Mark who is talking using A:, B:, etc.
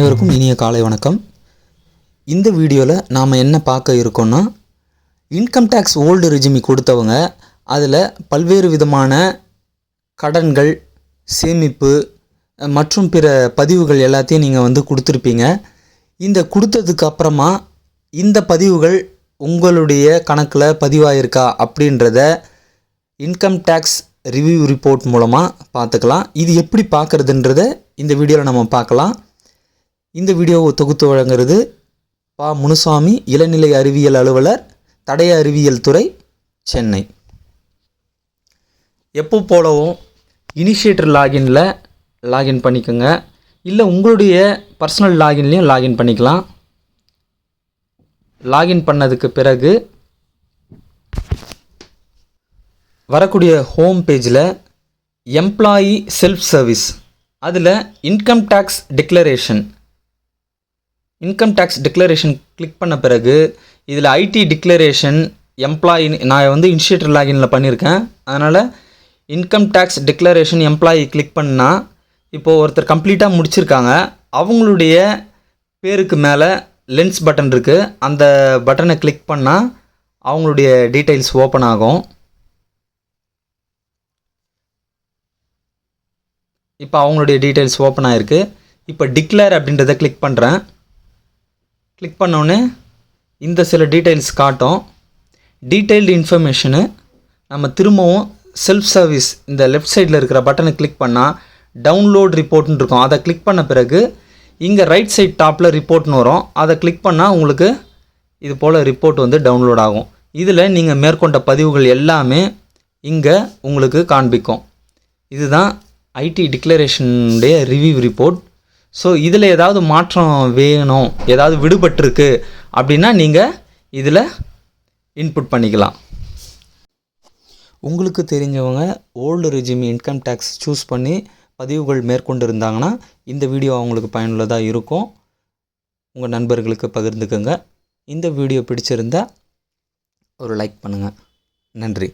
A: அனைவருக்கும் இனிய காலை வணக்கம். இந்த வீடியோவில் நாம் என்ன பார்க்க இருக்கோம்னா இன்கம் டேக்ஸ் ஓல்டு ரெஜிமி கொடுத்தவங்க அதில் பல்வேறு விதமான கடன்கள் சேமிப்பு மற்றும் பிற பதிவுகள் எல்லாத்தையும் நீங்கள் வந்து கொடுத்துருப்பீங்க. இந்த கொடுத்ததுக்கு அப்புறமா இந்த பதிவுகள் உங்களுடைய கணக்கில் பதிவாயிருக்கா அப்படின்றத இன்கம் டேக்ஸ் ரிவ்யூ ரிப்போர்ட் மூலமாக பார்த்துக்கலாம். இது எப்படி பார்க்குறதுன்றத இந்த வீடியோவில் நம்ம பார்க்கலாம். இந்த வீடியோவை தொகுத்து வழங்குறது பா. முனுசாமி இளநிலை அறிவியல் அலுவலர் தடய அறிவியல் துறை சென்னை. எப்போ போலவும் இனிஷியேட்டர் லாகின்ல லாகின் பண்ணிக்கோங்க. இல்லை உங்களுடைய பர்சனல் லாகின்லேயும் லாகின் பண்ணிக்கலாம். லாகின் பண்ணதுக்கு பிறகு வரக்கூடிய ஹோம் பேஜில் எம்ப்ளாயி செல்ஃப் சர்வீஸ் அதில் income tax declaration income tax declaration click பண்ண பிறகு இதில் ஐடி டிக்ளரேஷன் எம்ப்ளாயி நான் வந்து இனிஷியேட்டர் லாகினில் பண்ணியிருக்கேன் அதனால் income tax declaration employee click பண்ணால் இப்போது ஒருத்தர் கம்ப்ளீட்டாக முடிச்சிருக்காங்க. அவங்களுடைய பேருக்கு மேலே லென்ஸ் பட்டன் இருக்குது அந்த பட்டனை கிளிக் பண்ணால் அவங்களுடைய டீட்டெயில்ஸ் ஓப்பன் ஆகும். இப்போ அவங்களுடைய டீட்டெயில்ஸ் ஓப்பன் ஆகிருக்கு இப்போ டிக்ளேர் அப்படின்றத கிளிக் பண்ணுறேன் கிளிக் பண்ணோன்னே இந்த சில டீட்டெயில்ஸ் காட்டும். டீட்டெயில்டு இன்ஃபர்மேஷனு நம்ம திரும்பவும் செல்ஃப் சர்வீஸ் இந்த லெஃப்ட் சைடில் இருக்கிற பட்டனை கிளிக் பண்ணால் டவுன்லோட் ரிப்போர்ட்னு இருக்கும். அதை கிளிக் பண்ண பிறகு இங்கே ரைட் சைட் டாப்பில் ரிப்போர்ட்னு வரும். அதை கிளிக் பண்ணால் உங்களுக்கு இது போல் ரிப்போர்ட் வந்து டவுன்லோட் ஆகும். இதில் நீங்கள் மேற்கொண்ட பதிவுகள் எல்லாமே இங்கே உங்களுக்கு காண்பிக்கும். இதுதான் ஐடி டிக்ளரேஷனுடைய ரிவ்யூ ரிப்போர்ட் ஸோ இதில் ஏதாவது மாற்றம் வேணும் ஏதாவது விடுபட்டிருக்கு அப்படின்னா நீங்கள் இதில் இன்புட் பண்ணிக்கலாம். உங்களுக்கு தெரிஞ்சவங்க old regime income tax choose பண்ணி பதிவுகள் மேற்கொண்டு இருந்தாங்கன்னா இந்த வீடியோ அவங்களுக்கு பயனுள்ளதாக இருக்கும். உங்கள் நண்பர்களுக்கு பகிர்ந்துக்கோங்க. இந்த வீடியோ பிடிச்சிருந்தா ஒரு லைக் பண்ணுங்கள் நன்றி.